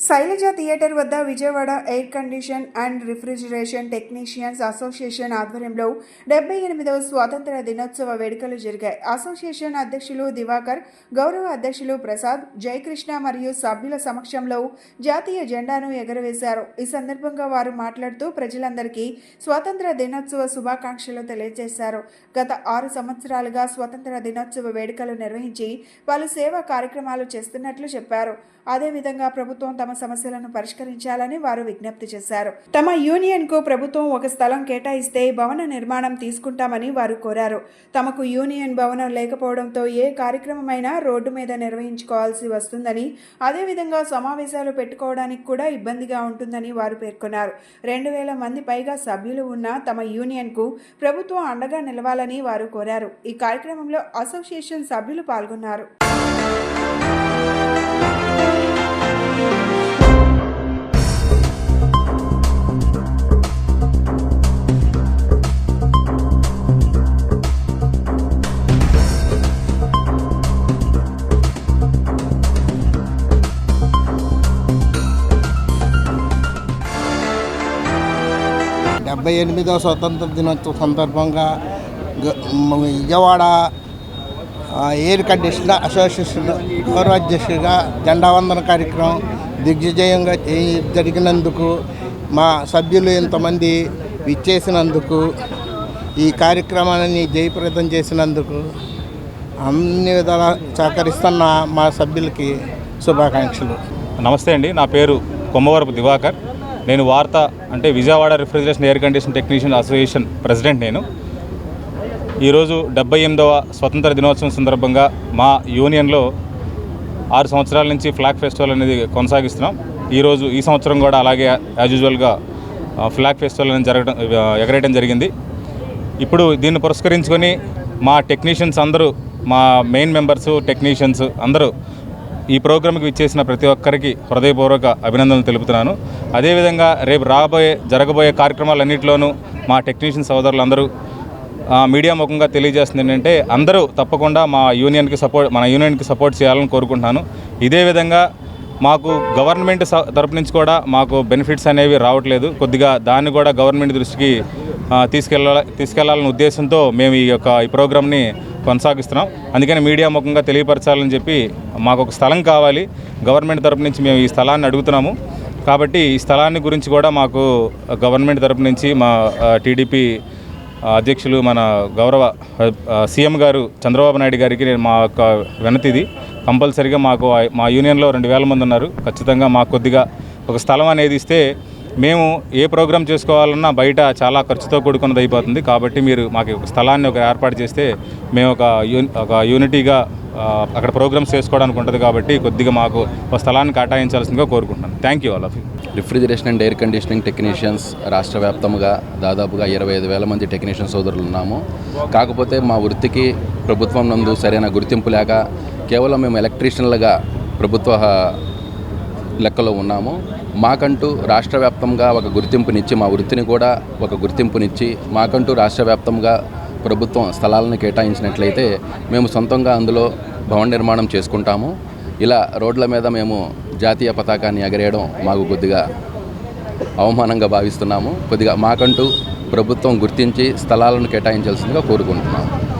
Shailaja theatre వద్ద Vijayawada air condition and refrigeration technicians association ఆధ్వర్యంలో డెబ్బై ఎనిమిదవ స్వాతంత్ర దినోత్సవ వేడుకలు జరిగాయి. అసోసియేషన్ అధ్యక్షులు దివాకర్ గౌరవ అధ్యక్షులు ప్రసాద్ జయకృష్ణ మరియు సభ్యుల సమక్షంలో జాతీయ జెండాను ఎగరవేశారు. ఈ సందర్భంగా వారు మాట్లాడుతూ ప్రజలందరికీ స్వాతంత్ర దినోత్సవ శుభాకాంక్షలు తెలియజేశారు. గత ఆరు సంవత్సరాలుగా స్వాతంత్ర దినోత్సవ వేడుకలు నిర్వహించి పలు సేవా కార్యక్రమాలు చేస్తున్నట్లు చెప్పారు. అదేవిధంగా ప్రభుత్వం తమ సమస్యలను పరిష్కరించాలని వారు విజ్ఞప్తి చేశారు. తమ యూనియన్కు ప్రభుత్వం ఒక స్థలం కేటాయిస్తే భవన నిర్మాణం తీసుకుంటామని వారు కోరారు. తమకు యూనియన్ భవనం లేకపోవడంతో ఏ కార్యక్రమమైనా రోడ్డు మీద నిర్వహించుకోవాల్సి వస్తుందని అదేవిధంగా సమావేశాలు పెట్టుకోవడానికి కూడా ఇబ్బందిగా ఉంటుందని వారు పేర్కొన్నారు. రెండు వేల మంది పైగా సభ్యులు ఉన్న తమ యూనియన్కు ప్రభుత్వం అండగా నిలవాలని వారు కోరారు. ఈ కార్యక్రమంలో అసోసియేషన్ సభ్యులు పాల్గొన్నారు. డెబ్బై ఎనిమిదవ స్వతంత్ర దినోత్సవ సందర్భంగా విజయవాడ ఎయిర్ కండిషనర్ అసోసియేషన్ గౌరవాధ్యక్షుడిగా జెండా వందన కార్యక్రమం దిగ్విజయంగా జరిగినందుకు మా సభ్యులు ఇంతమంది విచ్చేసినందుకు ఈ కార్యక్రమాన్ని జయప్రదం చేసినందుకు అన్ని విధాల సహకరిస్తున్న మా సభ్యులకి శుభాకాంక్షలు. నమస్తే అండి. నా పేరు కొమ్మవరపు దివాకర్. నేను వార్త అంటే Vijayawada refrigeration air condition technician association president నేను. ఈరోజు డెబ్బై ఎనిమిదవ స్వతంత్ర దినోత్సవం సందర్భంగా మా యూనియన్లో ఆరు సంవత్సరాల నుంచి ఫ్లాగ్ ఫెస్టివల్ అనేది కొనసాగిస్తున్నాం. ఈరోజు ఈ సంవత్సరం కూడా అలాగే యాజ్ యూజువల్గా ఫ్లాగ్ ఫెస్టివల్ అనేది జరగడం ఎగరేయడం జరిగింది. ఇప్పుడు దీన్ని పురస్కరించుకొని మా టెక్నీషియన్స్ అందరూ మా మెయిన్ మెంబర్స్ టెక్నీషియన్స్ అందరూ ఈ ప్రోగ్రామ్కి ఇచ్చేసిన ప్రతి ఒక్కరికి హృదయపూర్వక అభినందనలు తెలుపుతున్నాను. అదేవిధంగా రేపు రాబోయే జరగబోయే కార్యక్రమాలన్నింటిలోనూ మా టెక్నీషియన్ సోదరులందరూ మీడియా ముఖంగా తెలియజేస్తుంది ఏంటంటే అందరూ తప్పకుండా మా యూనియన్కి సపోర్ట్ మన యూనియన్కి సపోర్ట్ చేయాలని కోరుకుంటున్నాను. ఇదే విధంగా మాకు గవర్నమెంట్ స- తరపు నుంచి కూడా మాకు బెనిఫిట్స్ అనేవి రావట్లేదు. కొద్దిగా దాన్ని కూడా గవర్నమెంట్ దృష్టికి తీసుకెళ్ళ తీసుకెళ్ళాలనే ఉద్దేశంతో మేము ఈ యొక్క ఈ ప్రోగ్రామ్ని కొనసాగిస్తున్నాం. అందుకని మీడియా ముఖంగా తెలియపరచాలని చెప్పి మాకు ఒక స్థలం కావాలి. గవర్నమెంట్ తరపు నుంచి మేము ఈ స్థలాన్ని అడుగుతున్నాము. కాబట్టి ఈ స్థలాన్ని గురించి కూడా మాకు గవర్నమెంట్ తరపు నుంచి మా టీడీపీ అధ్యక్షులు మన గౌరవ సీఎం గారు చంద్రబాబు నాయుడు గారికి నేను మా యొక్క వినతిది కంపల్సరిగా మాకు మా యూనియన్లో రెండు వేల మంది ఉన్నారు. ఖచ్చితంగా మాకు కొద్దిగా ఒక స్థలం అనేది ఇస్తే మేము ఏ ప్రోగ్రామ్ చేసుకోవాలన్నా బయట చాలా ఖర్చుతో కూడుకున్నది అయిపోతుంది. కాబట్టి మీరు మాకు స్థలాన్ని ఒక ఏర్పాటు చేస్తే మేము ఒక ఒక యూనిటీగా అక్కడ ప్రోగ్రామ్స్ చేసుకోవడానికి ఉంటుంది కాబట్టి కొద్దిగా మాకు ఒక స్థలాన్ని కేటాయించాల్సిందిగా కోరుకుంటున్నాను. Thank you all of you refrigeration and air conditioning technicians రాష్ట్ర వ్యాప్తంగా దాదాపుగా ఇరవై ఐదు వేల మంది టెక్నీషియన్ సోదరులు ఉన్నాము. కాకపోతే మా వృత్తికి ప్రభుత్వం నందు సరైన గుర్తింపు లేక కేవలం మేము ఎలక్ట్రీషియన్లుగా ప్రభుత్వ లెక్కలో ఉన్నాము. మాకంటూ రాష్ట్ర వ్యాప్తంగా ఒక గుర్తింపునిచ్చి మా వృత్తిని కూడా ఒక గుర్తింపునిచ్చి మాకంటూ రాష్ట్ర వ్యాప్తంగా ప్రభుత్వం స్థలాలను కేటాయించినట్లయితే మేము సొంతంగా అందులో భవన నిర్మాణం చేసుకుంటాము. ఇలా రోడ్ల మీద మేము జాతీయ పతాకాన్ని ఎగరేయడం మాకు కొద్దిగా అవమానంగా భావిస్తున్నాము. కొద్దిగా మాకంటూ ప్రభుత్వం గుర్తించి స్థలాలను కేటాయించాల్సిందిగా కోరుకుంటున్నాము.